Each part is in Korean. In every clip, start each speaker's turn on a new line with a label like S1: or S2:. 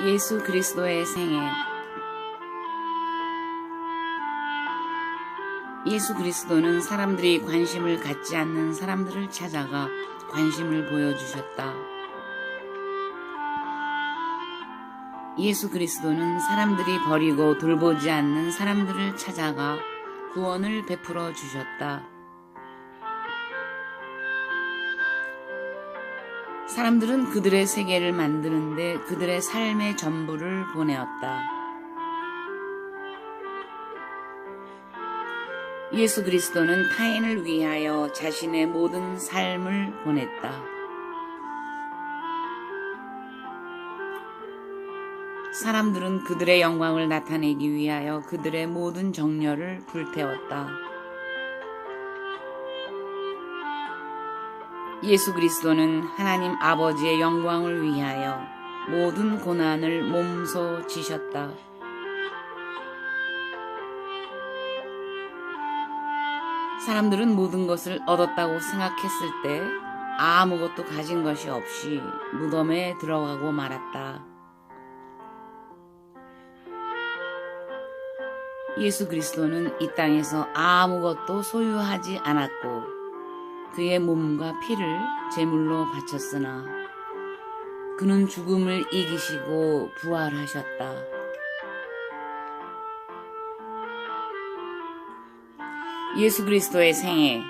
S1: 예수 그리스도의 생애 예수 그리스도는 사람들이 관심을 갖지 않는 사람들을 찾아가 관심을 보여주셨다. 예수 그리스도는 사람들이 버리고 돌보지 않는 사람들을 찾아가 구원을 베풀어 주셨다. 사람들은 그들의 세계를 만드는데 그들의 삶의 전부를 보내었다. 예수 그리스도는 타인을 위하여 자신의 모든 삶을 보냈다. 사람들은 그들의 영광을 나타내기 위하여 그들의 모든 정열을 불태웠다. 예수 그리스도는 하나님 아버지의 영광을 위하여 모든 고난을 몸소 지셨다. 사람들은 모든 것을 얻었다고 생각했을 때 아무것도 가진 것이 없이 무덤에 들어가고 말았다. 예수 그리스도는 이 땅에서 아무것도 소유하지 않았고 그의 몸과 피를 제물로 바쳤으나 그는 죽음을 이기시고 부활하셨다. 예수 그리스도의 생애,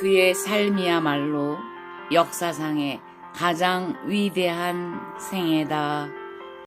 S1: 그의 삶이야말로 역사상의 가장 위대한 생애다.